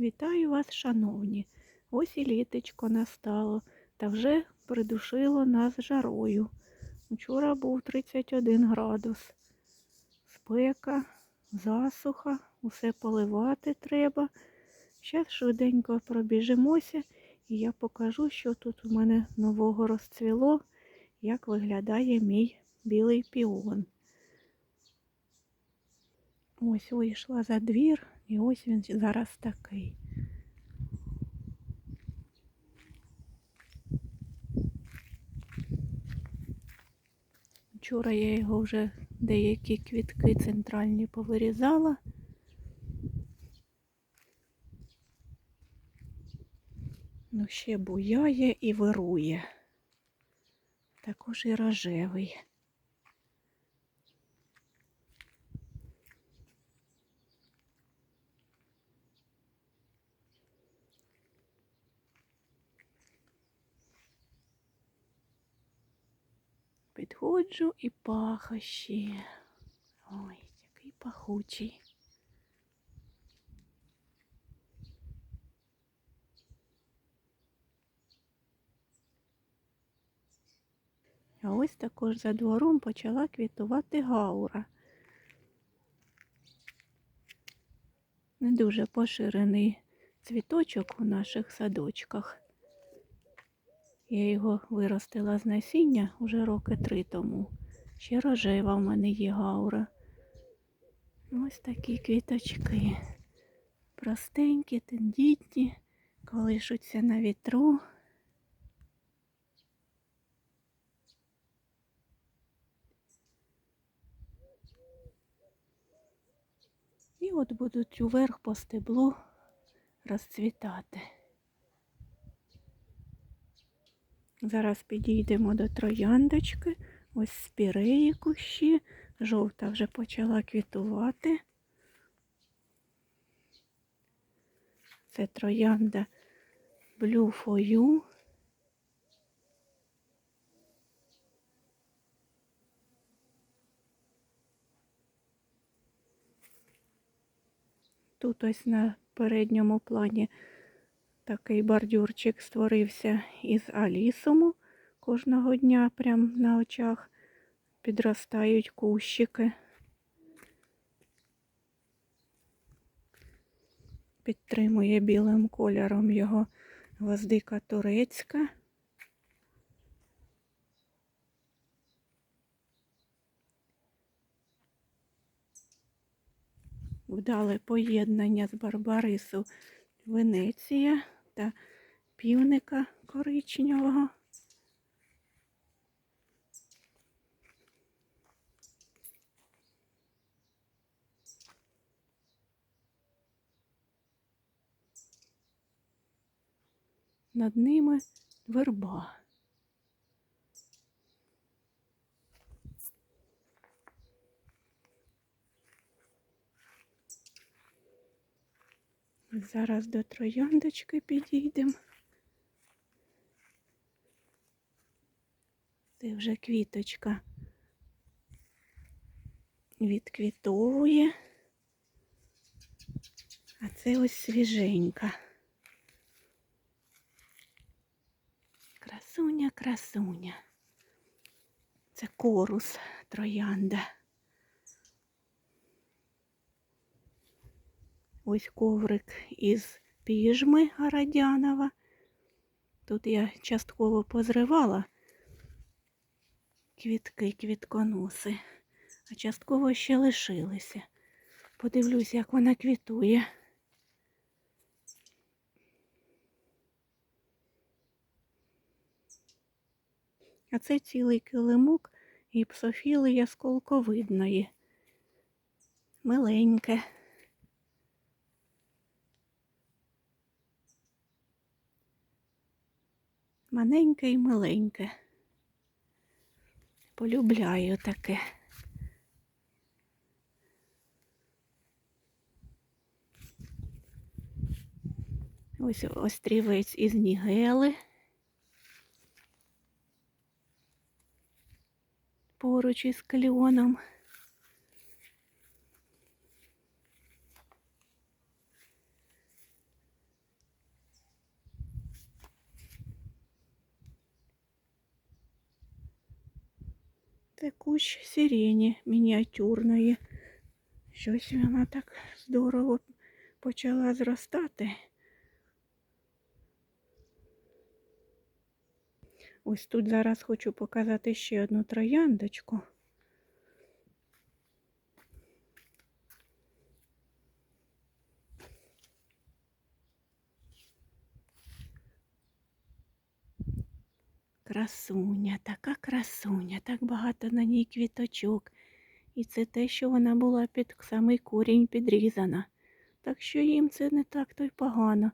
Вітаю вас, шановні. Ось і літечко настало та вже придушило нас жарою. Вчора був 31 градус. Спека, засуха, усе поливати треба. Зараз швиденько пробіжимося і я покажу, що тут у мене нового розцвіло, як виглядає мій білий піон. Ось вийшла за двір, і ось він зараз такий. Вчора я його вже деякі квітки центральні повирізала. Ну, ще буяє і вирує. Також і рожевий. Підходжу і пахощі. Ой, який пахучий. А ось також за двором почала квітувати гаура. Не дуже поширений цвіточок у наших садочках. Я його виростила з насіння уже роки три тому. Ще рожева в мене є гаура. Ось такі квіточки. Простенькі, тендітні, колишуться на вітру. І от будуть уверх по стеблу розцвітати. Зараз підійдемо до трояндочки. Ось спіреї кущі. Жовта вже почала квітувати. Це троянда Blue for You. Тут ось на передньому плані такий бордюрчик створився із алісуму. Кожного дня прямо на очах підростають кущики. Підтримує білим кольором його гвоздика турецька. Вдале поєднання з Барбарису Венеція та півника коричневого. Над ними верба. Зараз до трояндочки підійдемо. Це вже квіточка відквітовує, а це ось свіженька. Красуня, красуня. Це корус троянда. Ось коврик із піжми Городянова. Тут я частково позривала квітки, квітконоси, а частково ще лишилися. Подивлюсь, як вона квітує. А це цілий килимок гіпсофіли ясколковидної. Миленьке. Маленьке і миленьке. Полюбляю таке. Ось острівець із Нігели. Поруч із кльоном. Це кущ сирені мініатюрної. Щось вона так здорово почала зростати. Ось тут зараз хочу показати ще одну трояндочку. Красуня, така красуня, так багато на ній квіточок. І це те, що вона була під самий корінь підрізана. Так що їм це не так то й погано.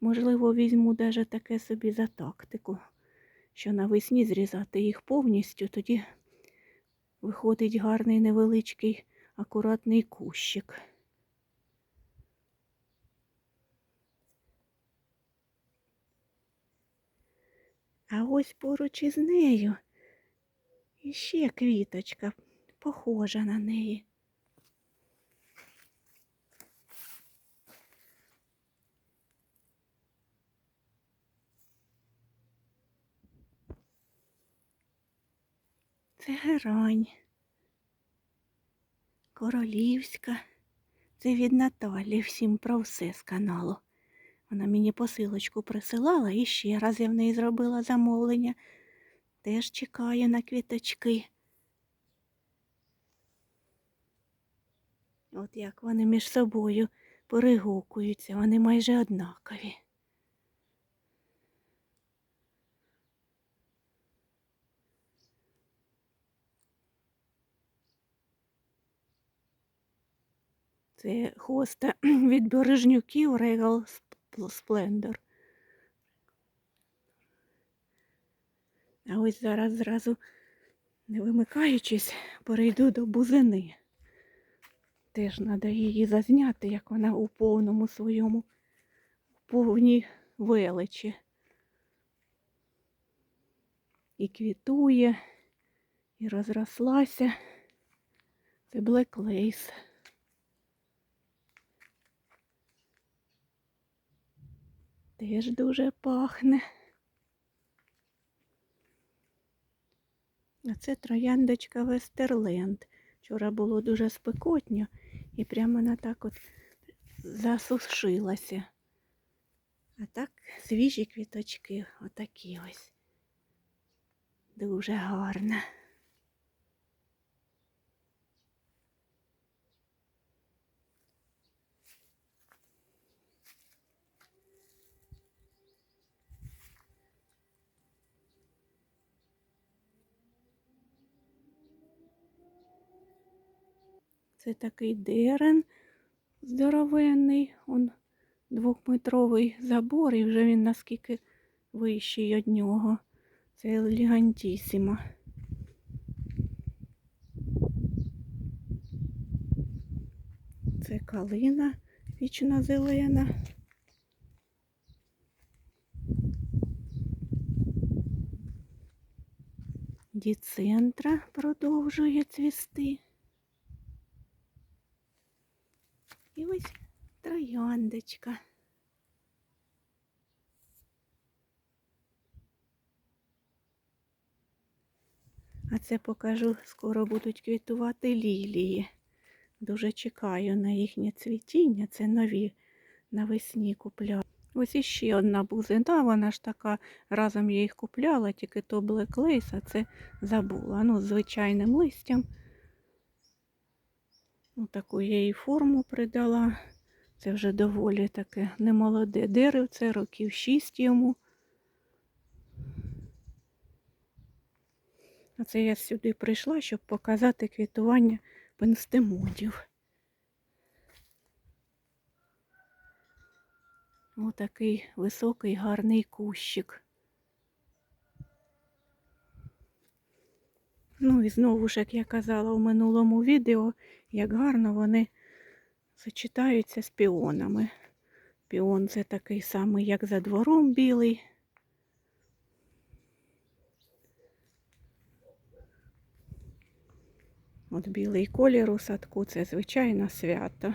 Можливо, візьму даже таке собі за тактику, що навесні зрізати їх повністю, тоді виходить гарний невеличкий акуратний кущик. А ось поруч із нею іще квіточка, похожа на неї. Це герань. Королівська. Це від Наталі всім про все з каналу. Вона мені посилочку присилала і ще раз я в неї зробила замовлення. Теж чекаю на квіточки. От як вони між собою перегукуються, вони майже однакові. Це хоста від бережнюків Regal Splendor. А ось зараз зразу, не вимикаючись, перейду до бузини. Теж треба її зазняти, як вона у повному своєму, у повній величі. І квітує, і розрослася. Це Black Теж дуже пахне. А це трояндочка Вестерленд. Вчора було дуже спекотньо і прямо вона так от засушилася. А так свіжі квіточки, отакі ось. Дуже гарно. Це такий дерен здоровенний, он двохметровий забор, і вже він наскільки вищий від нього. Це елегантісіма. Це калина вічно зелена. Діцентра продовжує цвісти. І ось трояндочка. А це покажу, скоро будуть квітувати лілії. Дуже чекаю на їхнє цвітіння. Це нові навесні купляю. Ось іще одна бузина, вона ж така, разом я їх купляла, тільки то Lace, а це забула. Ну, звичайним листям. Ну, таку я їй форму придала. Це вже доволі таке немолоде деревце, років шість йому. А це я сюди прийшла, щоб показати квітування пенстемодів. Отакий високий гарний кущик. Ну і знову ж, як я казала у минулому відео, як гарно вони зачитаються з піонами. Піон це такий самий, як за двором білий. От білий колір у садку це звичайно свято.